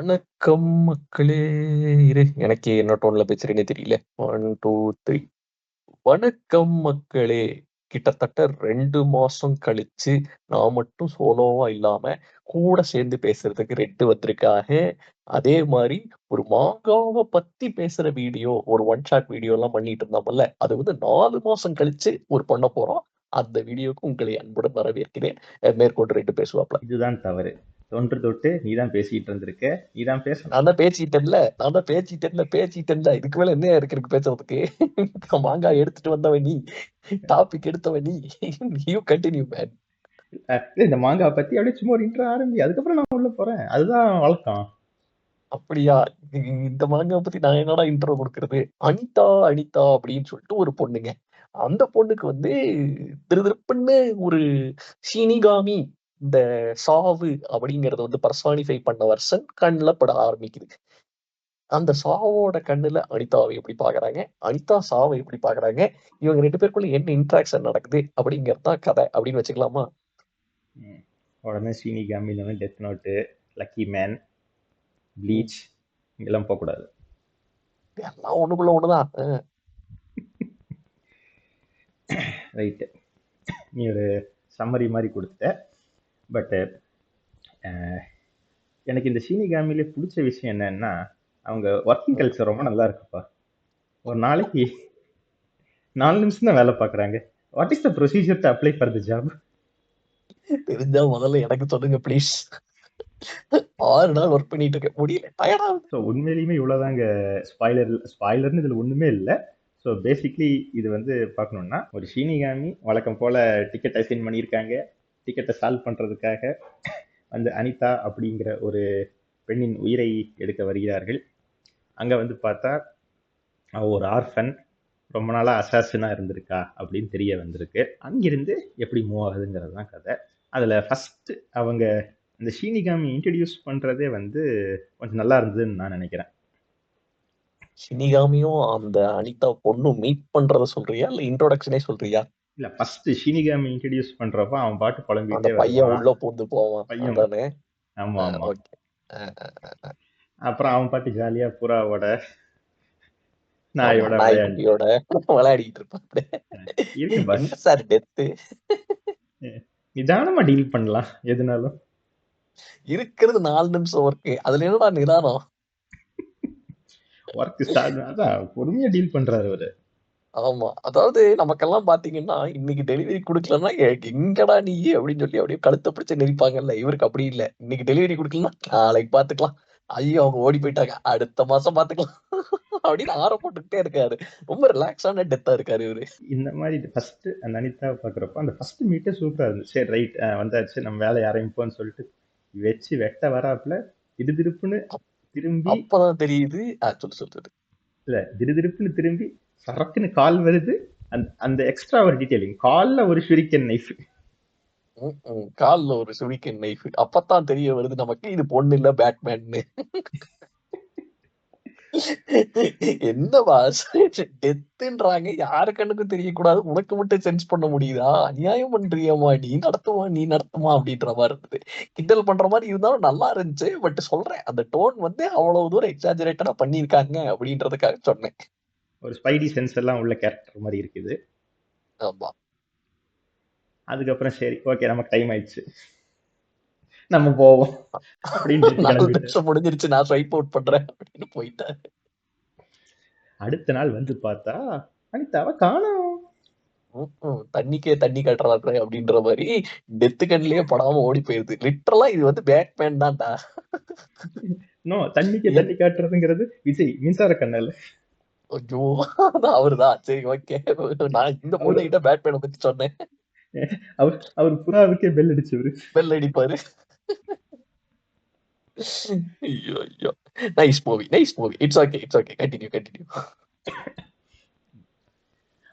வணக்கம் மக்களே! இரு எனக்கு என்ன டோன்ல பேசுறேன்னே தெரியல. 1, 2, 3 வணக்கம் மக்களே! கிட்டத்தட்ட ரெண்டு மாசம் கழிச்சு, நான் மட்டும் சோலோவா இல்லாம, கூட சேர்ந்து பேசுறதுக்கு ரெட்டு வந்திருக்காக. அதே மாதிரி ஒரு மாங்காவ பத்தி பேசுற வீடியோ, ஒரு ஒன் ஷாட் எல்லாம் பண்ணிட்டு இருந்தோம்ல, அது வந்து நாலு மாசம் கழிச்சு ஒரு பண்ண போறோம். அந்த வீடியோக்கு உங்களை அன்புடன் வரவேற்கிறேன். மேற்கொண்டு ரெண்டு பேசுவாப்ல. இதுதான் தவறு. தொன்று தொட்டு நீ தான் பேசிட்டு இருந்திருக்க. நீ தான் பேசணும். நான் தான் பேசிட்டேன்ல நான் தான் பேசிட்டேன்ல பேசிட்டேன்ல. இதுக்கு மேல என்னய்யா இருக்கு எனக்கு பேசுறதுக்கு? மாங்காய் எடுத்துட்டு வந்தவன் நீ. டாபிக் எடுத்தவன் நீ. You continue man. இந்த மாங்காவ பத்தி அப்படியே சும்மா ஒரு இன்ட்ரோ ஆரம்பி. அதுக்கப்புறம் நான் உள்ள போறேன். அதுதான் வழக்கம். அப்படியா? இந்த மாங்காவ பத்தி நான் என்னடா இன்ட்ரோ குடுக்குறது? அனிதா, அனிதா அப்படின்னு சொல்லிட்டு ஒரு பொண்ணுங்க. அந்த பொண்ணுக்கு வந்து திருதிருப்புன்னு ஒரு ஷினிகாமி இந்த சாவு அப்படிங்கிறத வந்து பெர்சானிஃபை பண்ண வெர்ஷன் கண்ல பட ஆரம்பிக்குது. அந்த சாவோட கண்ணுல அனிதாவ எப்படி பார்க்குறாங்க? அனிதா சாவ எப்படி பார்க்குறாங்க? இவங்க 2 பேருக்குள்ள என்ன இன்டராக்ஷன் நடக்குது? அப்படிங்கிறது தான் கதை அப்படின்னு வச்சுக்கலாமா? உடனே ஷினிகாமி இல்லன்னா death note, lucky man, Bleach இங்கெல்லாம் போக்கூடாது. எல்லாம் ஒண்ணுக்குள்ள ஒண்ணுதான். ரைட்டு. நீ ஒரு சம்மரி மாரி குடுத்துட்ட. பட் அ எனக்கு இந்த ஷினிகாமிலே புடிச்ச விஷயம் என்னன்னா, அவங்க வொர்க்கிங் கல்ச்சர் ரொம்ப நல்லா இருக்குப்பா. ஒரு நாளைக்கு 4 நிமிஷம் தான் வேலை பார்க்குறாங்க. What is the procedure to apply for the job? தெரிஞ்சா முதல்ல எனக்கு சொல்லுங்க ப்ளீஸ். 6 நாள் வொர்க் பண்ணிட்டு இருக்கேன். முடியல. டயர்ட். ஸோ உண்மையிலேயுமே இவ்வளோதாங்க ஸ்பாய்லர் ஸ்பாய்லர்ன்னு இதில ஒண்ணுமே இல்ல. ஸோ பேசிக்கலி இது வந்து பார்க்கணும்னா, ஒரு ஷினிகாமி வழக்கம் போல டிக்கெட் அசைன் பண்ணியிருக்காங்க. டிக்கெட்டை சால்வ் பண்ணுறதுக்காக அந்த அனிதா அப்படிங்கிற ஒரு பெண்ணின் உயிரை எடுக்க வருகிறார்கள். அங்கே வந்து பார்த்தா, ஒரு ஆர்ஃபன். ரொம்ப நாளாக அசாசனாக இருந்திருக்கா அப்படின்னு தெரிய வந்திருக்கு. அங்கிருந்து எப்படி மூவ் ஆகுதுங்கிறது தான் கதை. அதில் ஃபஸ்ட்டு அவங்க இந்த ஷினிகாமி இன்ட்ரடியூஸ் பண்ணுறதே வந்து கொஞ்சம் நல்லா இருந்ததுன்னு நான் நினைக்கிறேன் ஷினிகாமியும் அந்த அனிதா பொண்ணும் மீட் பண்றத சொல்றியா? இல்ல இன்ட்ரோடக்ஷனே சொல்றியா? இல்ல ஃபர்ஸ்ட்டு ஷினிகாமி இன்ட்ரோடியூஸ் பண்றப்ப அவன் பாட்டு புலம்பிட்டே பையன். உள்ள பூந்து போவான். பையன்? ஆமா, ஆமா. அப்புறம் அவன் பாட்டு ஜாலியா புறாவோட. நாயோட நாய்க்குட்டியோட விளையாடிட்டு இருப்பான் சார் டெத்து? நிதானமா டீல் பண்ணலாம் எதுனாலும். இருக்கிறது 4 நிமிஷம் வொர்க்கு. அதுல என்னடா நிதானம்? வொர்க் ஸ்டார்ட் அதான் பொறுமையா டீல் பண்றாரு அவரு. ஆமா. அதாவது நமக்கெல்லாம் பார்த்தீங்கன்னா, இன்னைக்கு டெலிவரி குடுக்கலன்னா, எ எங்கடா நீ? அப்படின்னு சொல்லி அப்படியே கழுத்த பிடிச்சு நெரிப்பாங்கல்ல. இவருக்கு அப்படி இல்ல. இன்னைக்கு டெலிவரி குடுக்கலன்னா, நாளைக்கு பார்த்துக்கலாம். ஐயோ! அவங்க ஓடி போயிட்டாங்க. அடுத்த மாசம் பார்த்துக்கலாம். அப்படின்னு ஆற போட்டுக்கிட்டே இருக்காரு. ரொம்ப ரிலாக்ஸான டெத்தா இருக்காரு இவரு. இந்த மாரி ஃபர்ஸ்ட்டு அந்த அனிதாவ பார்க்குறப்போ, அந்த ஃபர்ஸ்ட் மீட்டே சூப்பரா இருந்துச்சு. சரி ரைட் அ வந்தாச்சு நம்ம வேலைய ஆரம்பிப்போம்ன்னு சொல்லிட்டு, வச்சு வெட்ட வராப்புல திடுதிடுப்புன்னு அப் திரும்பி அப்பதான் தெரியுது சொல்லு, சொல்லு, சொல்லு. இல்ல திடுதிடுப்புன்னு திரும்பி சரக்குன்னு கால் வருது. அந்த அந்த எக்ஸ்ட்ரா ஒரு டீடைலிங் கால்ல ஒரு ஷுரிக்கன் நைஃப். கால்ல ஒரு ஷுரிக்கன் நைஃப். அப்பதான் தெரிய வருது நமக்கு இது பொண்ணு இல்ல பேட்மேன்னு. என்ன பாஸ் டெத்துன்றாங்க. யாரு கண்ணுக்கும் தெரியக்கூடாது. உனக்கு மட்டும் சென்ஸ் பண்ண முடியுதா? அநியாயம் பண்றியேம்மா நீ நடத்துமா, நீ நடத்துமா அப்படின்ற மாதிரி இருந்தது. கிண்டல் பண்ற மாதிரி இருந்தாலும் நல்லா இருந்துச்சு. பட் சொல்றேன். அந்த டோன் வந்து அவ்வளவு தூரம் எக்ஸாஜரேட்டடா பண்ணியிருக்காங்க அப்படின்றதுக்காக சொன்னேன். ஒரு ஸ்பைடி சென்ஸ் எல்லாம் உள்ள கேரக்டர் மாரி இருக்குது. அதுக்கப்புறம் சரி ஓகே நமக்கு டைம் ஆயிடுச்சு. நம்ம போவோம். அப்படின்னு 4 கிளம்பிட்டாரு. நிமிஷம் முடிஞ்சிருச்சு. நான் ஸ்வைப் அவுட் பண்றேன் அப்படின்னு போயிட்டாரு. அடுத்த நாள் வந்து பார்த்தா, அனிதாவ காணோம். தண்ணிக்கே தண்ணி காட்டுறாரு அப்படின்ற மாரி டெத் கண்லயே படாம ஓடி போயிருது. லிட்டரலா இது வந்து பேட்மேன் தான்டா. நோ தண்ணிக்கு தண்ணி காட்டுறதுங்கிறது விஜய் மின்சார கண்ணால. ஐயோ! அவருதான். சரி ஓகே. நான் இந்த அவரு பொண்ணுகிட்ட பேட்மேன பத்தி சொன்னேன். அவர் அவர் புறாவுக்கே பெல் அடிச்சவரு. பெல் அடிப்பாரு. ஐயோ! ஐயோ! Nice movie nice movie. It's okay it's okay. Continue continue.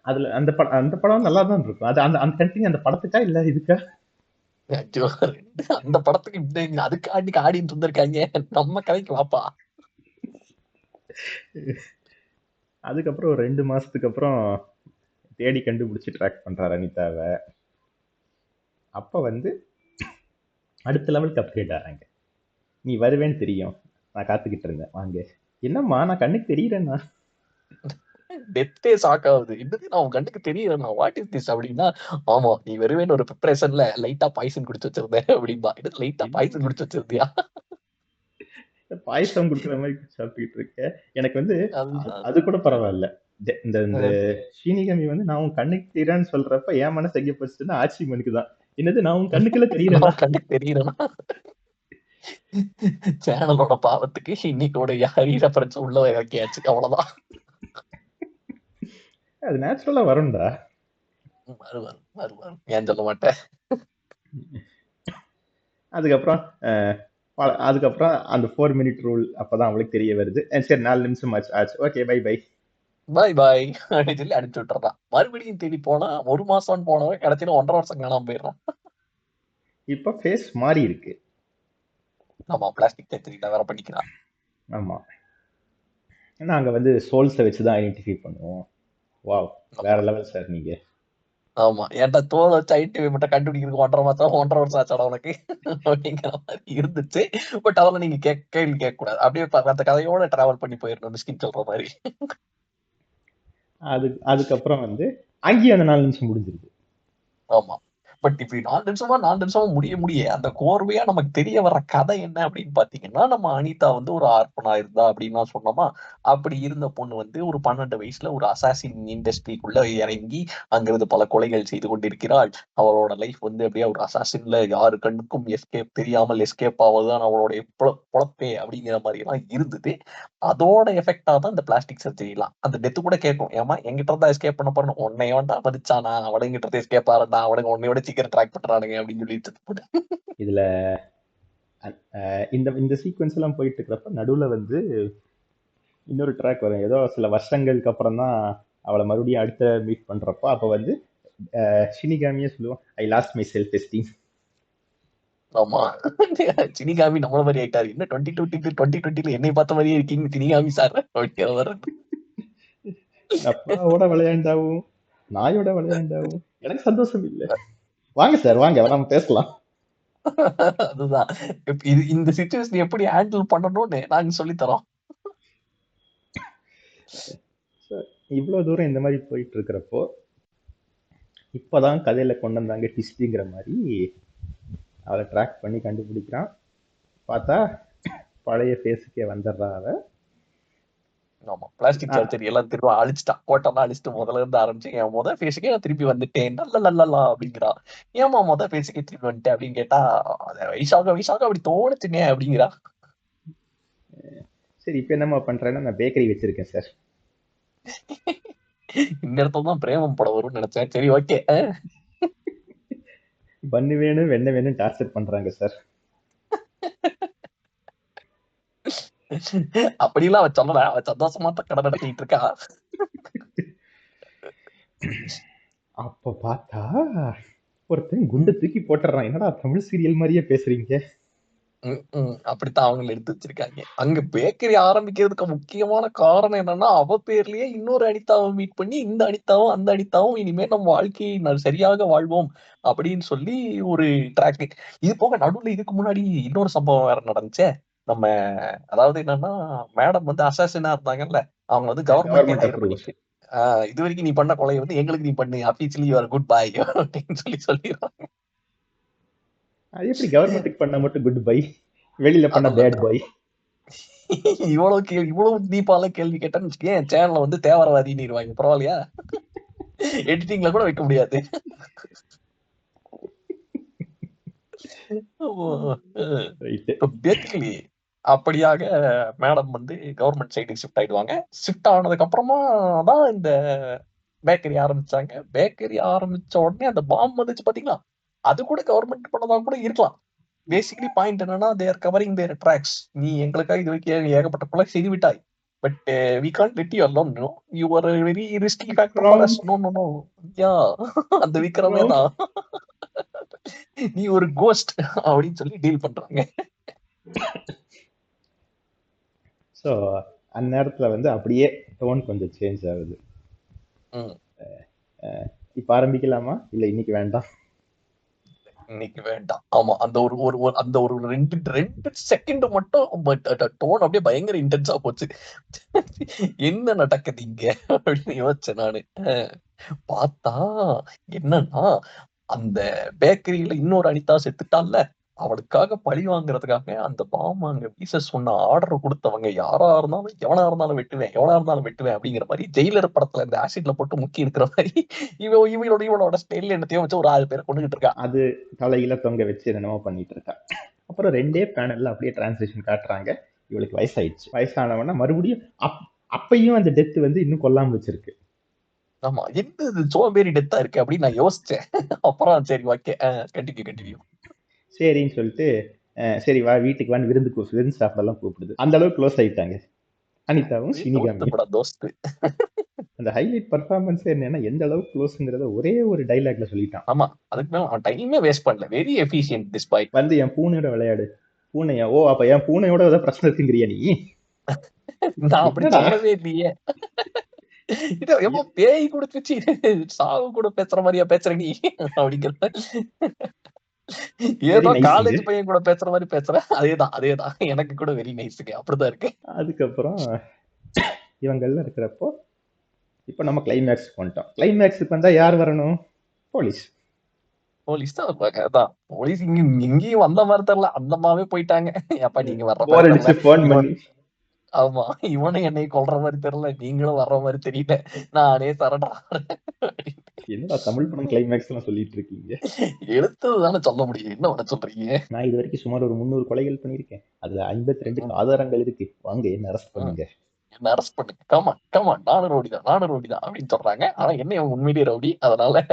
அதுல அந்த படம் அந்த படம் நல்லா தான் இருக்கும். அது அந்த அந்த கன்டினியூ அந்த படத்துக்கா இல்ல இதுக்கா? அந்த படத்துக்கு இந்த அதுக்காண்டி ஆடிட்டு இருந்திருக்காங்க. நம்ம கதைக்கு வாப்பா. அதுக்கப்புறம் ஒரு 2 மாசத்துக்கு அப்புறம் தேடி கண்டுபிடிச்சு ட்ராக் பண்றாரு அனிதாவ. அப்ப வந்து அடுத்த லெவலுக்கு அப்கிரேட் ஆறாங்க. நீ வருவேன்னு தெரியும். நான் காத்துக்கிட்டு இருந்தேன். வாங்க. என்னம்மா? நான் கண்ணுக்கு தெரியறேன்னா. டெத்தே ஷாக் ஆகுது. என்னது? நான் உன் கண்ணுக்கு தெரியல வாட் இஸ் திஸ் அப்படின்னா ஆமா நீ வருவேன்னு ஒரு ப்ரிப்பரேஷன்ல லைட்டா பாய்சன் குடிச்சு வச்சிருந்தேன் அப்படின்பா இது லைட்டா பாய்சன் குடிச்சு வச்சிருந்தியா? பாயசம் கொடுக்குற மாதிரி சாப்பிட்டுக்கிட்டு இருக்கேன் எனக்கு வந்து அது கூட பரவாயில்ல. இந்த இந்த ஸ்ரீனிகமி வந்து நான் உன் கண்ணுக்கு தெரியறேன்னு சொல்றப்ப என் மனசு எங்க போச்சுன்னா ஆச்சரியமனுக்கு தான். என்னது நான் உன் கண்ணுக்குள்ள தெரியறேன்? கண்ணுக்கு தெரியலனா சேனலோட பாவத்துக்கு இன்னைக்கோட யாரி ரெஃபரன்ஸ் உள்ள இறக்கியாச்சு அவ்வளவுதான். அது நேச்சுரலா வரும்டா. வருவார் வருவார். ஏன் சொல்ல மாட்டேன்? அதுக்கப்புறம் அதுக்கப்புறம் அந்த ஃபோர் மினிட் ரூல் அப்பதான் அவளுக்கு தெரிய வருது. சரி நாலு நிமிஷம் ஆச்சு ஆச்சு. Okay bye bye bye bye அப்படின்னு சொல்லி அனுப்பிச்சு விட்டுறான் மறுபடியும் தேடி போனா ஒரு மாசம் போனவன் கடைசியில ஒன்றரை வருஷம் காணாம போயிடுறான். இப்போ ஃபேஸ் மாறி இருக்கு. ஆமா பிளாஸ்டிக் தெரிஞ்சுக்கிட்ட வேற பண்ணிக்கிறான். ஆமா. நாங்க வந்து சோல்ஸை வச்சு தான் ஐடென்டிஃபை பண்ணுவோம். வாவ் வேற லெவல் சார் நீங்க. ஆமா. என்கிட்ட தோல் வச்சு ஐடிவி மட்டும் கண்டுபிடிக்கிறதுக்கு ஒன்றரை மாசம் ஒன்றரை வருஷம் ஆச்சாடா உனக்கு? அப்படிங்கிற மாதிரி இருந்துச்சு. பட் அதெல்லாம் நீங்க கேக் கேள்வி கேட்க கூடாது அப்படியே அந்த கதையோட டிராவல் பண்ணி போயிடணும் மிஸ்கின் சொல்ற மாதிரி. அது அதுக்கப்புறம் வந்து அங்கேயும் அந்த நாலு நிமிஷம் முடிஞ்சிருக்கு ஆமா. பட் இப்படி நாலு நிமிஷமா நாலு நிமிஷமா முடிய முடிய அந்த கோர்வையா நமக்கு தெரிய வர்ற கதை என்ன அப்படின்னு பாத்தீங்கன்னா நம்ம அனிதா வந்து ஒரு ஆர்ப்பனா இருந்தா அப்படின்னு சொன்னோமா? அப்படி இருந்த பொண்ணு வந்து ஒரு பன்னெண்டு வயசுல ஒரு அசாசின் இண்டஸ்ட்ரிக்குள்ள இறங்கி அங்கிருந்து பல கொலைகள் செய்து கொண்டிருக்கிறாள். அவளோட லைஃப் வந்து அப்படியே ஒரு அசாசின்ல யாரு கண்ணுக்கும் எஸ்கேப் தெரியாமல் எஸ்கேப் ஆவதுதான் அவளுடைய பொழப்பே அப்படிங்கிற மாதிரி எல்லாம் இருந்தது. அதோட எஃபெக்டா தான் இந்த பிளாஸ்டிக் சர்ஜரிலாம் அந்த டெத்து கூட கேட்கும் ஏமா எங்கிட்ட இருந்தா எஸ்கேப் பண்ண போறேன் உன்னை வேண்டா மதிச்சானா? அவனுங்கிட்ட இருந்து எஸ்கேப் ஆறடா அவனுங்க உன்னையோட சீக்கிரம் ட்ராக் பண்றானுங்க அப்படின்னு சொல்லி செத்து போட்டு. இதுல இந்த இந்த சீக்வன்ஸ் எல்லாம் போயிட்டு இருக்கிறப்ப நடுவுல வந்து இன்னொரு ட்ராக் வரும். ஏதோ சில வருஷங்களுக்கு அப்புறம் தான் அவளை மறுபடியும் அடுத்த மீட் பண்றப்போ அப்ப வந்து ஷினிகாமியே சொல்லுவான் I lost my self esteem ஆமா. சினிகாமி நம்மள மாதிரி ஆயிட்டாரு. என்ன டுவெண்ட்டி டுவெண்ட்டி டுவெண்ட்டி டுவெண்ட்டில என்னை பார்த்த மாதிரியே இருக்கீங்க சினிகாமி சார் அப்பாவோட விளையாண்டாவும் நாயோட விளையாண்டாவும் எனக்கு சந்தோஷம் இல்லை. வாங்க சார் வாங்க நம்ம பேசலாம். அதுதான். இது இந்த சுச்சுவேஷன் எப்படி ஹேண்டில் பண்ணணும்னு நாங்க சொல்லி தரோம் இவ்வளவு தூரம் இந்த மாதிரி போயிட்டு இருக்கிறப்போ இப்பதான் கதையில கொண்டு வந்தாங்க டிஸ்டிங்கிற மாதிரி அவளை ட்ராக் பண்ணி கண்டுபிடிக்கிறான். பார்த்தா பழைய ஃபேஸுக்கே வந்துடுறா அவ ஆமா பிளாஸ்டிக் சர்ஜரி எல்லாம் திரும்ப அழிச்சிட்டான் கோட்டெல்லாம் அழிச்சிட்டு முதல்ல இருந்து ஆரம்பிச்சு என் முத ஃபேஸுக்கே நான் திருப்பி வந்துட்டேன். நல்ல நல்லலா அப்படிங்கிறா. ஏமா முத ஃபேஸுக்கே திருப்பி வந்துட்டேன் அப்படின்னு கேட்டா அது வயசாக வயசாக அப்படி தோணுச்சுங்க அப்படிங்கிறா. சரி இப்போ என்னம்மா பண்றேன்னா நான் பேக்கரி வச்சிருக்கேன் சார் இந்த இடத்துல தான் பிரேமம் படம் வரும்னு நினைச்சேன். சரி ஓகே பண்ணு வேணும் வெண்ணெய் வேணும் டார்ச்சர் பண்றாங்க சார் அப்படிலாம் அவ சொல்லல. அவ சந்தோஷமா தான் கடை நடத்திட்டு இருக்கா. அப்ப பார்த்தா ஒருத்தன் குண்டு தூக்கி போட்டுறான். என்னடா தமிழ் சீரியல் மாதிரியே பேசுறீங்க? அப்படித்தான் அவங்களை எடுத்து வச்சிருக்காங்க. அங்க பேக்கரி ஆரம்பிக்கிறதுக்கு முக்கியமான காரணம் என்னன்னா அவ பேர்லயே இன்னொரு அனிதாவை மீட் பண்ணி இந்த அனிதாவும் அந்த அனிதாவும் இனிமே நம்ம வாழ்க்கையை சரியாக வாழ்வோம் அப்படின்னு சொல்லி ஒரு ட்ராக் இது போக நடுவுல இதுக்கு முன்னாடி இன்னொரு சம்பவம் வேற நடந்துச்சே. நம்ம அதாவது என்னன்னா மேடம் வந்து அசாசினா இருந்தாங்கல்ல அவங்க வந்து கவர்மெண்ட் இது வரைக்கும் நீ பண்ண கொலை வந்து எங்களுக்கு நீ பண்ணு officially you are good boy அப்படின்னு சொல்லி சொல்லிடுறாங்க அது எப்படி கவர்மெண்ட்டுக்கு பண்ண மட்டும் குட் பை வெளியில பண்ண பேட் பாய் இவ்வளவு இவ்வளவு டீப்பால கேள்வி கேட்டேன்னு வச்சுக்கேன் சேனல்ல வந்து தேவரவாதி நீருவாங்க பரவாயில்லையா எடிட்டிங்ல கூட வைக்க முடியாது. பேசிக்கலி அப்படியாக மேடம் வந்து கவர்மெண்ட் சைடுக்கு ஷிஃப்ட் ஆயிடுவாங்க. ஷிஃப்ட் ஆனதுக்கு அப்புறமா தான் இந்த பேக்கரி ஆரம்பிச்சாங்க. பேக்கரி ஆரம்பிச்ச உடனே அந்த பாம் வந்துச்சு பாத்தீங்களா? அது கூட கவர்மெண்ட் பண்ணதா கூட இருக்கலாம். பேசிக்கலி பாயிண்ட் என்னன்னா தேர் கவரிங் தேர் ட்ராக்ஸ் நீ எங்களுக்காக இது வரைக்கும் ஏகப்பட்ட கொலை செய்து விட்டாய் but we can let you alone no you are very risky factor for us no no no yeah அந்த விக்ரமே தான். நீ ஒரு கோஸ்ட் அப்படின்னு சொல்லி டீல் பண்றாங்க. ஸோ அந்நேரத்துல வந்து அப்படியே டோன் கொஞ்சம் சேஞ்ச் ஆகுது. இப்போ ஆரம்பிக்கலாமா இல்லை இன்னைக்கு வேண்டாம் இன்னைக்கு வேண்டாம். ஆமா. அந்த ஒரு ஒரு அந்த ஒரு 2 2 செகண்ட் மட்டும் டோன் அப்படியே பயங்கர இன்டென்ஸா போச்சு. என்ன நடக்குது இங்க? அப்படின்னு யோசிச்சேன் நானு. பார்த்தா என்னன்னா, அந்த பேக்கரியில இன்னொரு அனிதா செத்துட்டால்ல, அவளுக்காக பழி வாங்குறதுக்காக அந்த பாம் அங்க வீச சொன்ன ஆர்டர் குடுத்தவங்க யாரா இருந்தாலும், எவனா இருந்தாலும் வெட்டுவேன், எவனா இருந்தாலும் வெட்டுவேன் அப்படிங்கிற மாரி ஜெயிலர் படத்துல இந்த ஆசிட்ல போட்டு முக்கி இருக்கிற மாரி இவன் இவளோட இவளோட ஸ்டைல்ல என்னத்தையோ வச்சு ஒரு 6 பேர கொன்னுகிட்டு இருக்கா. அது தலையில தொங்க வச்சு என்னென்னமோ பண்ணிட்டு இருக்கா. அப்புறம் 2டே பேனல்ல அப்படியே டிரான்சிஷன் காட்டுறாங்க. இவளுக்கு வயசாயிடுச்சு. வயசானவன மறுபடியும் அப் அப்பயும் அந்த டெத் வந்து இன்னும் கொல்லாம வச்சிருக்கு. ஆமா. இது சோம்பேறி டெத்தா இருக்கு அப்படின்னு நான் யோசிச்சேன். அப்புறம் சரி ஓகே. அ கன்டின்யூ கன்டின்யூ. சரின்னு சொல்லிட்டு, சரி வா வீட்டுக்கு வான்னு விருந்து விருந்து சாப்பிடலாம் கூப்பிடுது. அந்த அளவுக்கு க்ளோஸ் ஆயிட்டாங்க. அனிதாவும், தோஸ்து. அந்த ஹைலைட் பெர்ஃபார்மன்ஸ் என்னன்னா, எந்த அளவுக்கு க்ளோஸ்ங்கிறத ஒரே ஒரு டயலாக்ல சொல்லிட்டான். ஆமா. அதுக்கு மேல அவன் டைமே வேஸ்ட் பண்ணல. Very efficient this boy. வந்து என் பூனையோட விளையாடு. பூனையா? ஓ! அப்ப என் பூனையோட ஏதோ பிரச்சனை இருக்குங்கிறியா நீ? நான் அப்படி? சொல்லவே இல்லையே. இது ஏம்மா பேய் கூட வச்சு சாவு கூட பேசுற மாரியா பேசுற நீ? அப்படிங்கிற ஏதோ. காலேஜ் பையன் கூட பேசுற மாரி பேசுற. அதேதான், அதேதான். எனக்கு கூட வெரி நைஸ்ங்க. அப்படிதான் இருக்கு. அதுக்கப்புறம் இவங்கெல்லாம் இருக்கிறப்போ, இப்ப நம்ம கிளைமேக்ஸ்க்கு வந்துட்டோம். கிளைமேக்ஸ்க்கு வந்தா யார் வரணும்? போலீஸ். போலீஸ் தான். அதான். போலீஸ் இங்க இங்கேயும் வந்த மாரி தெரியல. அந்த அம்மாவே போயிட்டாங்க. ஏப்பா நீங்க வர்ற போர் அடிச்சு. ஃபோன் பண்ணி ஆமா. இவனும் என்னைய கொல்ற மாரி தெரியல. நீங்களும் வர்ற மாரி தெரியல. நானே சரண்டர். என்னடா தமிழ் படம் கிளைமேக்ஸ்லாம் சொல்லிட்டு இருக்கீங்க? எடுத்தது தானே சொல்ல முடியும். என்ன பண்ண சொல்றீங்க? நான் இதுவரைக்கும் சுமார் ஒரு 300 கொலைகள் பண்ணியிருக்கேன். அதுல 52க்கு ம். ஆதாரங்கள் இருக்கு. வாங்க என்ன அரெஸ்ட். பண்ணுங்க. என்ன அரெஸ்ட் பண்ணுங்க. Come come. நானும் ரவுடி தான், நானும் ரவுடி தான் அப்படின்னு சொல்றாங்க. ஆனா என்ன உண்மையிலேயே ரவுடி. அதனால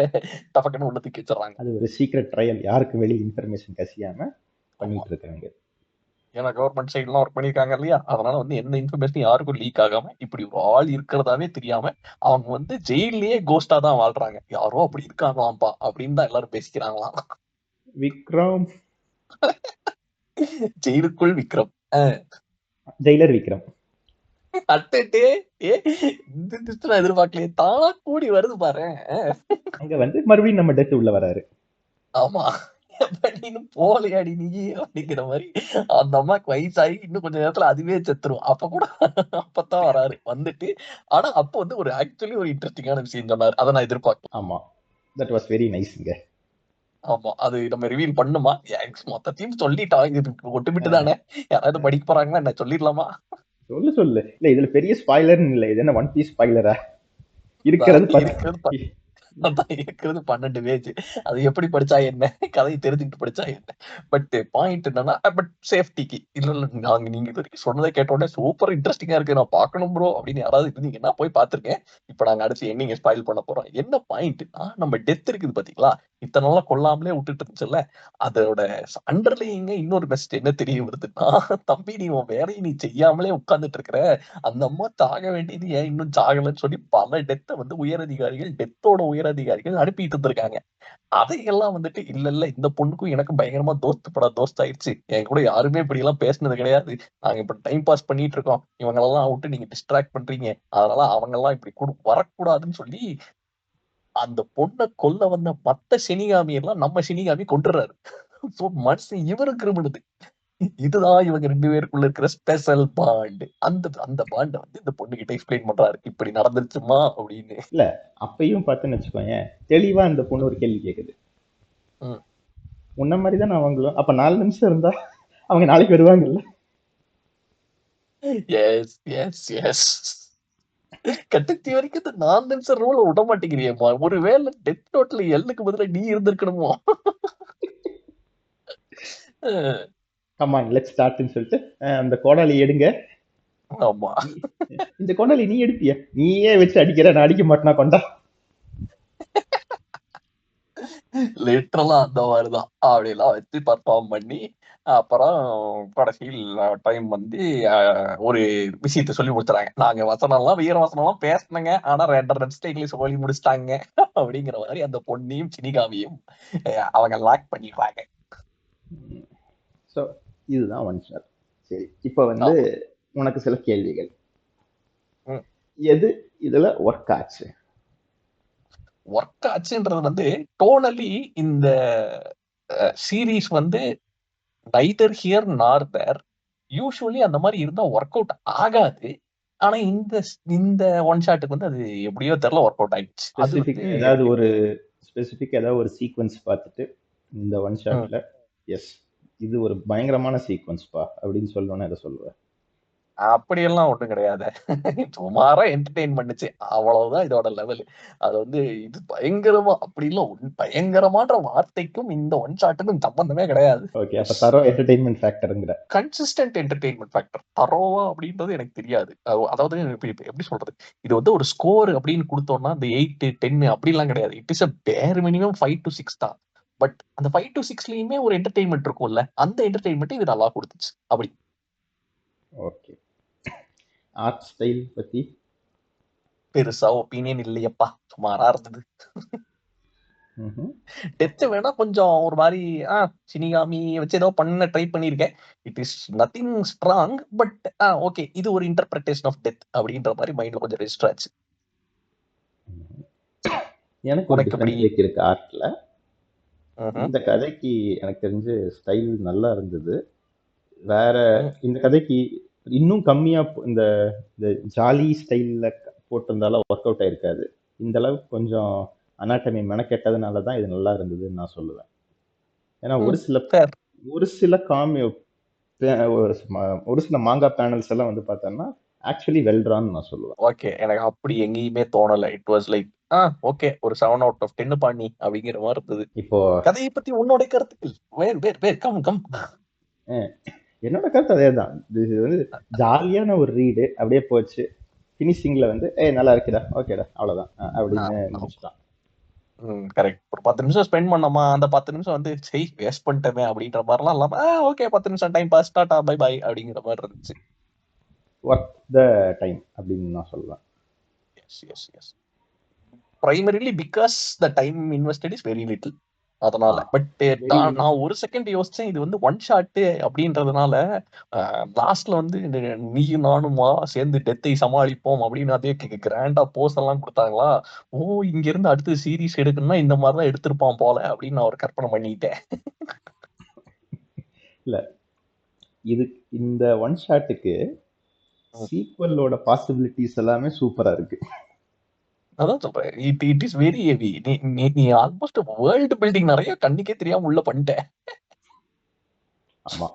டபக்குன்னு உள்ள தூக்கி வச்சுடுறாங்க. அது ஒரு சீக்ரெட் ட்ரையல். யாருக்கும் வெளிய இன்ஃபர்மேஷன் கசியாம. பண்ணிட்டு இருக்காங்க. ஏன்னா கவர்ன்மெண்ட் சைடுலாம் ஒர்க் பண்ணியிருக்காங்க இல்லையா? அதனால வந்து எந்த இன்ஃபர்மேஷனும் யாருக்கும் லீக் ஆகாம, இப்படி ஒரு ஆள் இருக்கிறதாவே தெரியாம, அவங்க வந்து ஜெயில்லயே கோஸ்ட்டா தான் வாழ்றாங்க. யாரோ அப்படி இருக்காங்களாம்ப்பா அப்படின்னு தான் எல்லாரும் பேசிக்கிறாங்களாம். விக்ரம். ஜெயிலுக்குள் விக்ரம். ஜெயிலர் விக்ரம். அட்டட்டே! ஏ இந்த எதிர்பார்க்கலையே. தானா கூடி வருது பாரேன். அ. அங்க வந்து மறுபடியும் நம்ம டெத் உள்ள வராரு. ஆமா. எப்ப நீனு போலயாடி நீயி அப்படிங்கிற மாரி அந்த அம்மாக்கு வயசாகி இன்னும் கொஞ்ச நேரத்துல அதுவே செத்துரும். அப்ப கூட அப்பதான் வராரு. வந்துட்டு ஆனா அப்ப வந்து ஒரு ஆக்சுவலி ஒரு இன்ட்ரஸ்டிங்கான விஷயம் சொன்னாரு. அத நான் எதிர்பார்க்கல. ஆமா. தட் வாஸ் வெரி நைஸ்ங்க. ஆமா. அது நம்ம ரிவீல் பண்ணணுமா? எக்ஸ் மொத்தத்தையும் சொல்லிட்டான். இது ஒட்டுமிட்டு. தானே. யாராவது படிக்க போறாங்களா என்ன? சொல்லிடலாமா? சொல்லு சொல்லு. இல்ல இதுல பெரிய ஸ்பாய்லர்ன்னு இல்ல. இது என்ன ஒன் பீஸ் ஸ்பாய்லரா? இருக்கிறது அதான் இருக்கிறது 12 பேஜ். அது எப்படி படிச்சா என்ன? கதையை தெரிஞ்சுக்கிட்டு படிச்சா என்ன? பட் பாயிண்ட் என்னன்னா பட் சேஃப்டிக்கு இல்ல இல்ல நாங்க நீங்க இதுவரைக்கும் சொன்னதை கேட்ட உடனே சூப்பர் இன்ட்ரெஸ்டிங்கா இருக்கு. நான் பாக்கணும் ப்ரோ அப்படின்னு யாராவது இருந்தீங்கன்னா போய் பாத்திருக்கேன் இப்ப நாங்க அடுத்து எண்டிங்க ஸ்பாயில் பண்ண போறோம். என்ன பாயிண்ட்னா நம்ம டெத் இருக்குது பாத்தீங்களா? இத்தனை நாளா கொல்லாமலே விட்டுட்டு இருந்துச்சுல்ல. அதோட அண்டர்லேயிங்க இன்னொரு மெசேஜ் என்ன தெரிய வருதுன்னா, தம்பி நீ உன் வேலையை நீ செய்யாமலே உட்கார்ந்துட்டு இருக்கிற. அந்த அம்மா சாக வேண்டியது ஏன் இன்னும் சாகலன்னு சொல்லி பல டெத்த வந்து உயரதிகாரிகள் டெத்தோட உயரதிகாரிகள் அனுப்பிட்டு இருந்திருக்காங்க. அதையெல்லாம் வந்துட்டு இல்ல இல்ல இந்த பொண்ணுக்கும் எனக்கும் பயங்கரமா தோஸ்து படா தோஸ்த் ஆயிடுச்சு. என் கூட யாருமே இப்படியெல்லாம் பேசினது கிடையாது. நாங்க இப்ப டைம் பாஸ் பண்ணிட்டு இருக்கோம். இவங்களெல்லாம் விட்டு நீங்க டிஸ்ட்ராக்ட் பண்றீங்க. அதனால அவங்க எல்லாம் இப்படி குடு வரக்கூடாதுன்னு சொல்லி அந்த பொண்ண கொல்ல வந்த மத்த சினிகாமி எல்லாம் நம்ம சினிகாமி கொன்றுறாரு. சோ மனுஷன் இவரு கிரிமினல். இதுதான் இவங்க 2 பேருக்குள்ள இருக்கிற ஸ்பெஷல் பாண்ட். அந்த அந்த பாண்ட வந்து இந்த பொண்ணுகிட்ட எக்ஸ்பிளைன் பண்றாரு. இப்படி நடந்துருச்சும்மா அப்படின்னு. இல்ல அப்பயும் பார்த்தேன்னு வச்சுக்கோயேன். தெளிவா அந்த பொண்ணு ஒரு கேள்வி கேக்குது. உன்ன மாரி தானே அவங்களும். அப்ப 4 நிமிஷம் இருந்தா அவங்க நாளைக்கு வருவாங்கல்ல? Yes, yes, yes. கடைசி வரைக்கும் இந்த 4 நிமிஷம் ரூல விட மாட்டேங்கிறியேம்மா. ஒருவேள டெத் நோட்ல எல்லுக்கு பதிலா நீ இருந்திருக்கணுமோ? ஆன் லெட்ஸ் ஸ்டார்ட்ன்னு சொல்லிட்டு அந்த கோடாலி எடுங்க. ஆமா. இந்த கோடாலி நீ எடுப்பியா? நீயே வச்சு அடிக்கிற நான் அடிக்க மாட்டேனா கொண்டா. லிட்டரலா அந்த மாரி தான். அப்படிலாம் வச்சு பெர்ஃபார்ம் பண்ணி, அப்புறம் கடைசியில் டைம் வந்து ஒரு விஷயத்த சொல்லி முடிச்சுறாங்க. நாங்க வசனம்லாம் வீர வசனம்லாம் பேசுனோங்க. ஆனா 2 1/2 நிமிஷத்துல சொல்லி முடிச்சுட்டாங்க. அப்படிங்கிற மாரி அந்த பொண்ணையும், சினிகாவையும் அ அவங்க லாக் பண்ணிடுறாங்க. சோ இதுதான் ஒன் ஷாட். சரி. இப்ப வந்து. உனக்கு சில கேள்விகள். எது இதுல ஒர்க் ஆச்சு? ஒர்க் ஆச்சுன்றது வந்து டோனலி இந்த சீரிஸ் வந்து நைதர் ஹியர் நார் தேர் யூஸ்வலி அந்த மாதிரி இருந்தா ஒர்க் அவுட் ஆகாது. ஆனா இந்த இந்த ஒன் ஷாட்டுக்கு வந்து அது எப்படியோ தெரியல ஒர்க் அவுட் ஆயிடுச்சு. அது ஏதாவது ஒரு ஸ்பெசிஃபிக் ஏதாவது ஒரு சீக்வன்ஸ் பார்த்துட்டு இந்த ஒன் ஷாட்ல எஸ் இது ஒரு பயங்கரமான சீக்வன்ஸ்பா அப்படின்னு சொல்லணும்னு எதை சொல்லுவேன் அப்படியெல்லாம் ஒண்ணும் கிடையாது. சுமாரா என்டர்டெயின் பண்ணுச்சு. அவ்வளவுதான் இதோட லெவல் அது வந்து இது பயங்கரமா அப்படி இல்ல பயங்கரமான வார்த்தைக்கும் இந்த ஒன் ஷாட்டுக்கும் சம்பந்தமே கிடையாது. ஓகே அப்ப தரோ என்டர்டைன்மெண்ட் ஃபேக்டருங்கிற கன்சிஸ்டன்ட் என்டர்டெயின்மெண்ட் ஃபேக்டர் தரோவா அப்படின்றது எனக்கு தெரியாது. அது- அதாவது எப்படி சொல்றது? இது வந்து ஒரு ஸ்கோர் அப்படின்னு கொடுத்தோம்னா இந்த எயிட் டென் அப்படிலாம் கிடையாது. It is a bare minimum five to six தான். பட் அந்த ஃபைவ் டு சிக்ஸ்லயுமே ஒரு என்டர்டெயின்மெண்ட் இருக்கும்ல. அந்த என்டர்டெயின்மெண்ட் இது நல்லா கொடுத்துச்சு. அப்படி. ஓகே ஆர்ட் ஸ்டைல் பத்தி பெருசா ஒப்பீனியன் இல்லையப்பா சுமாரா இருந்தது. டெத் வேணா கொஞ்சம் ஒரு மாதிரி ஆ சினிகாமி வச்சு ஏதோ பண்ண ட்ரை பண்ணியிருக்கேன் it is nothing strong but ah okay இது ஒரு இன்டர்பிரேஷன் ஆஃப் டெத் அப்படின்ற மாதிரி மைண்ட்ல கொஞ்சம் ரெஜிஸ்டர் ஆச்சு. எனக்கு உனக்கு டேக் இருக்கு ஆர்ட்ல. இந்த கதைக்கு எனக்கு தெரிஞ்சு ஸ்டைல் நல்லா இருந்தது வேற. இந்த கதைக்கு இன்னும் கம்மியா போ- இந்த இந்த ஜாலி ஸ்டைல்ல போட்டிருந்தாலும் ஒர்க் அவுட் ஆயிருக்காது. இந்த அளவுக்கு கொஞ்சம் அனாட்டமி மெனக்கெட்டதுனால தான் இது நல்லா இருந்ததுன்னு நான் சொல்லுவேன். ஏன்னா ஒரு சில. ஒரு சில காமி ஒரு சில மாங்கா பேனல்ஸ் எல்லாம் வந்து பார்த்தோம்னா ஆக்சுவலி வெல்ட்ரான்னு நான் சொல்லுவேன். ஓகே எனக்கு அப்படி எங்கேயுமே தோணல. It was like ah okay ஒரு செவன் அவுட் ஆஃப் டென் பண்ணி அப்படிங்கிற மாதிரி இருந்தது. இப்போ கதையை பத்தி உன்னோட கருத்துக்கள். வேர் வேர் வேர் கம் கம் என்னோட கருத்து அதே தான் இது வந்து ஜாலியான ஒரு ரீடு அப்படியே போச்சு. ஃபினிஷிங்ல வந்து ஏய் நல்லா இருக்குடா. ஓகேடா அவ்வளவுதான். அப்படின்னு முடிச்சிட்டான் கரெக்ட் ஒரு பத்து நிமிஷம் ஸ்பெண்ட் பண்ணோமா? அந்த பத்து நிமிஷம் வந்து செய் வேஸ்ட் பண்ணிட்டோமே அப்படின்ற மாதிரிலாம் இல்லாம ஓகே பத்து நிமிஷம் time pass tata bye bye அப்படிங்கிற மாதிரி இருந்துச்சு. ஒர்க் த டைம் அப்படின்னு நான் சொல்லுவேன் yes yes yes primarily because the time invested is very little அதனால. பட் நான் ஒரு செகண்ட் யோசிச்சேன் இது வந்து ஒன் ஷாட் அப்படின்றதுனால லாஸ்ட்ல வந்து இந்த நீ நானுமா சேர்ந்து டெத்தை சமாளிப்போம் அப்படின்னு அதே கிராண்டா போஸ் எல்லாம் கொடுத்தாங்களா? ஓ இங்க இருந்து அடுத்து சீரிஸ் எடுக்கணும்னா இந்த மாதிரி தான் எடுத்திருப்பான் போல அப்படின்னு நான் ஒரு கற்பனை பண்ணிட்டேன். இது இந்த ஒன் ஷாட்டுக்கு சீக்வலோட பாசிபிலிட்டிஸ் எல்லாமே சூப்பரா இருக்கு. அதான் சொல்றேன். It it is very heavy நீ நீ நீ ஆல்மோஸ்ட் வேர்ல்டு பில்டிங் நிறைய கண்ணுக்கே தெரியாம உள்ள பண்ணிட்ட. ஆமா.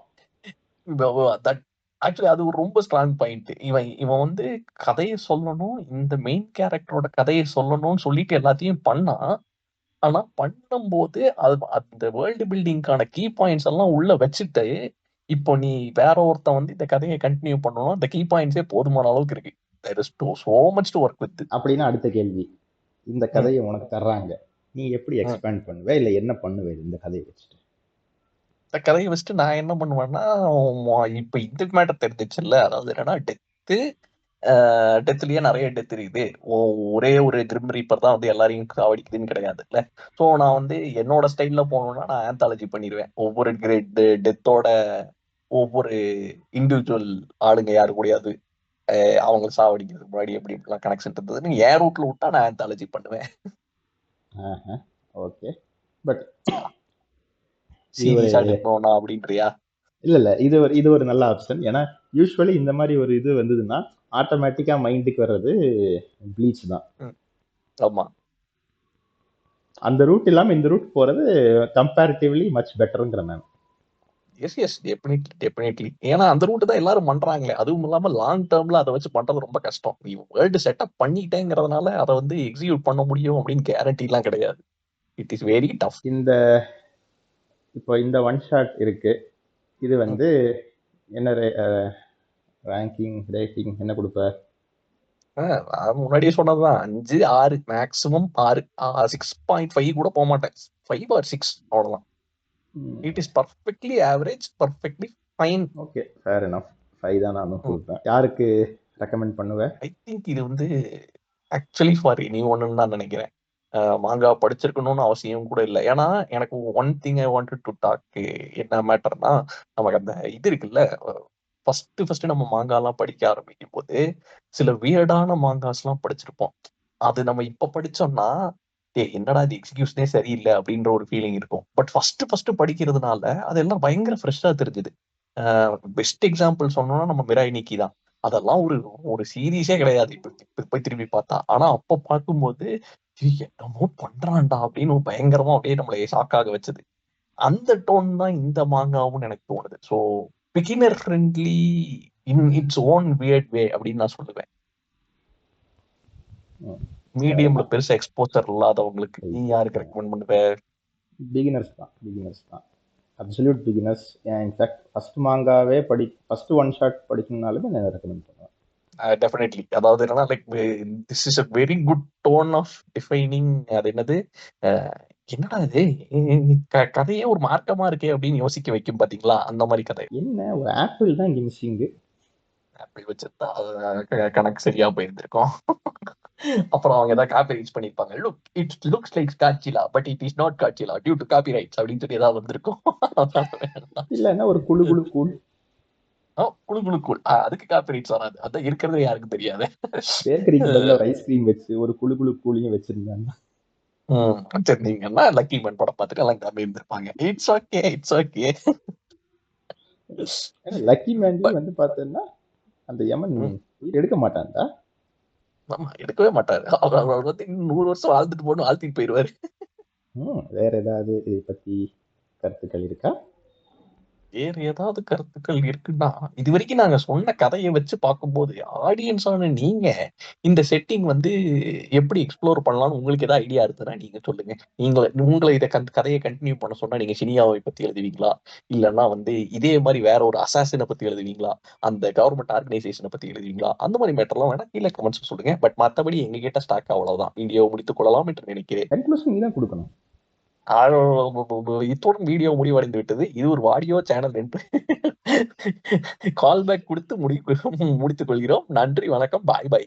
தட் ஆக்சுவலி அது ஒரு ரொம்ப ஸ்ட்ராங் பாயிண்ட் இவன் இவன் வந்து கதையை சொல்லணும் இந்த மெயின் கேரக்டரோட கதையை சொல்லணும்னு சொல்லிட்டு எல்லாத்தையும் பண்ணான் ஆனா பண்ணும்போது அது அந்த வேர்ல்டு பில்டிங்கான கீ பாயிண்ட்ஸ் எல்லாம் உள்ள வச்சுட்டு இப்போ நீ வேற ஒருத்தன் வந்து இந்த கதையை கண்டினியூ பண்ணணும் அந்த கீ பாயிண்ட்ஸே போதுமான அளவுக்கு இருக்கு. There is too so much to work with அப்படின்னா அடுத்த கேள்வி. இந்த கதையை உனக்கு தர்றாங்க. நீ எப்படி எக்ஸ்பேண்ட் பண்ணுவ? இல்ல என்ன பண்ணுவ இந்த கதையை வச்சுட்டு? இந்த கதையை வச்சுட்டு நான் என்ன பண்ணுவேன்னா இப்ப இந்த மேட்டர் தெரிஞ்சிச்சுல்ல அதாவது என்னன்னா டெத்து டெத்லயே நிறைய டெத் இருக்குது. ஒரே ஒரு கிரிம் ரீப்பர் தான் வந்து எல்லாரையும் சாவடிக்குதுன்னு கிடையாது இல்ல. ஸோ நான் வந்து என்னோட ஸ்டைல்ல போகணும்னா நான் ஆந்தாலஜி பண்ணிடுவேன். ஒவ்வொரு கிரேட் டெத்தோட ஒவ்வொரு இண்டிவிஜுவல் ஆளுங்க யாரு கூடயாவது. அவங்க சாவடிக்கிறதுக்கு முன்னாடி எப்படி இப்படிலாம் கனெக்ஷன் இருந்ததுன்னு என் ரூட்ல விட்டா நான் ஆந்தாலஜி பண்ணுவேன். ஓகே பட் சீரியஸா எடுக்கணும்னா அப்படின்றியா? இல்ல இல்ல. இது ஒரு இது ஒரு நல்ல ஆப்ஷன் ஏன்னா யூஸ்வலி இந்த மாதிரி ஒரு இது வந்ததுன்னா ஆட்டோமேட்டிக்கா மைண்டுக்கு வர்றது ப்ளீச் தான். ஆமா. அந்த ரூட் இல்லாம இந்த ரூட் போறது comparatively much பெட்டருங்கிற ma'am yes yes definitely definitely ஏன்னா அந்த ரூட் தான் எல்லாரும் பண்றாங்களே. அதுவும் இல்லாம லாங் டேர்ம்ல அதை வச்சு பண்றது ரொம்ப கஷ்டம். நீ வேர்ல்டு செட்டப் பண்ணிட்டேங்கிறதுனால அதை வந்து எக்ஸிக்யூட் பண்ண முடியும் அப்படின்னு கேரண்டி எல்லாம் கிடையாது. இட் இஸ் வெரி டஃப் இந்த இப்போ இந்த ஒன் ஷாட் இருக்கு. இது வந்து என்ன ரேங்கிங் ரேட்டிங் என்ன கொடுப்ப? முன்னாடியே சொன்னதுதான். அஞ்சு ஆறு மேக்ஸிமம் ஆறு சிக்ஸ் பாயிண்ட் ஃபைவ் கூட போக மாட்டேன். ஃபைவ் ஆர் சிக்ஸ் அவ்வளவுதான். It is perfectly average perfectly fine okay fair enough five தான் நானும் கொடுப்பேன். யாருக்கு ரெக்கமெண்ட் பண்ணுவேன் ஐ திங்க் இது வந்து ஆக்சுவலி ஃபார் எனி ஒன்னு தான் நினைக்கிறேன் மாங்கா படிச்சிருக்கணும்னு அவசியம் கூட இல்லை. ஏன்னா எனக்கு one thing I want to talk என்ன மேட்டர்னா நமக்கு அந்த இது இருக்குல்ல ஃபர்ஸ்ட் ஃபர்ஸ்ட் நம்ம மாங்காலாம் படிக்க ஆரம்பிக்கும் போது சில வியர்டான மாங்காஸ்லாம் படிச்சிருப்போம். அது நம்ம இப்ப படிச்சோம்னா ஏ என்னடா இது எக்ஸிக்யூஷனே சரியில்லை அப்படின்ற ஒரு ஃபீலிங் இருக்கும். பட் ஃபர்ஸ்ட் ஃபர்ஸ்ட் படிக்கிறதுனால அதெல்லாம் பயங்கர ஃப்ரெஷ்ஷாக தெரிஞ்சுது. பெஸ்ட் எக்ஸாம்பிள் சொன்னோம்னா நம்ம மிராய் நிக்கி தான். அதெல்லாம் ஒரு ஒரு சீரீஸே கிடையாது. இப்போ போய் திரும்பி பார்த்தா. ஆனா அப்ப பார்க்கும்போது என்னமோ பண்றான்டா அப்படின்னு பயங்கரமா அப்படியே நம்மளை ஷாக்காக வச்சது. அந்த டோன் தான் இந்த மாங்காவும் எனக்கு தோணுது. So beginner friendly in its own weird way அப்படின்னு நான் சொல்லுவேன். மீடியம்ல பெருசா எக்ஸ்போசர் இல்லாதவங்களுக்கு நீ யாருக்கு ரெக்கமெண்ட் பண்ணுவ? பிகினர்ஸ் தான் பிகினர்ஸ் தான். Absolute beginners in fact first மாங்காவே படி ஃபர்ஸ்ட் ஒன் ஷாட் படிக்கணும்னாலுமே நான் ரெக்கமெண்ட் பண்ணுவேன். டெஃபினெட்லி அதாவது என்னன்னா like this is a very good tone of defining அது என்னது? என்னடா இது? கதையே ஒரு மார்க்கமா இருக்கே அப்படின்னு யோசிக்க வைக்கும் பாத்தீங்களா? அந்த மாதிரி கதை. என்ன? ஒரு ஆப்பிள் தான் இங்கே மிஸ்ஸிங்கு அப்படி வச்சிருந்தா கணக்கு சரியா போயிருந்திருக்கும். அப்புறம் அவங்க ஏதாவது காப்பி பண்ணிருப்பாங்க look it looks like Godzilla but it is not Godzilla due to copy rights அப்படின்னு சொல்லி ஏதாவது வந்திருக்கும். இல்லைன்னா ஒரு குழு குழு கூழ். குளு குளு கூல் அதுக்கு காப்பி ரைட்ஸ் வராது. அதான் இருக்கிறது யாருக்கும் தெரியாது. பேக்கரிக்கு ஐஸ்கிரீம் வச்சு ஒரு குழு குழு கூலியும் வச்சிருந்தாங்க. வச்சிருந்தீங்கன்னா லக்கி மேன் படம் பார்த்துட்டு எல்லாம் கம்மி இருந்திருப்பாங்க. It's okay it's okay lucky மேன்லயும் வந்து பார்த்தேன்னா அந்த யமன். உயிர் எடுக்க மாட்டான்டா. ஆமா எடுக்கவே மாட்டாரு. அவர் அவர் வந்து நூறு வருஷம் வாழ்ந்துட்டு போகணும் வாழ்த்திட்டு போயிடுவாரு. ம் வேற ஏதாவது இதை பத்தி கருத்துக்கள் இருக்கா? வேற ஏதாவது கருத்துக்கள் இருக்குன்னா இது வரைக்கும் நாங்க சொன்ன கதையை வச்சு பார்க்கும்போது ஆடியன்ஸான நீங்க இந்த செட்டிங் வந்து எப்படி எக்ஸ்ப்ளோர் பண்ணலாம்னு உங்களுக்கு ஏதாவது ஐடியா இருக்குன்னா நீங்க சொல்லுங்க. நீங்களை உங்களை இதை கன் கதையை கண்டினியூ பண்ண சொன்னா நீங்க சினியாவை பத்தி எழுதுவீங்களா? இல்லைன்னா வந்து இதே மாதிரி வேற ஒரு அசாசினை பத்தி எழுதுவீங்களா? அந்த கவர்மெண்ட் ஆர்கனைசேஷனை பத்தி எழுதுவீங்களா? அந்த மாதிரி மேட்டர்லாம் வேணா கீழே கமெண்ட்ஸ் சொல்லுங்க. பட் மற்றபடி எங்க கிட்ட ஸ்டாக் அவ்வளவுதான். வீடியோ முடித்துக் கொள்ளலாம் என்று நினைக்கிறேன். கொடுக்கணும். இத்துடன் வீடியோ முடிவடைந்து விட்டது இது ஒரு வாடியோ சேனல் என்று கால் பேக் கொடுத்து முடி முடித்துக் கொள்கிறோம். நன்றி வணக்கம். பாய் பாய்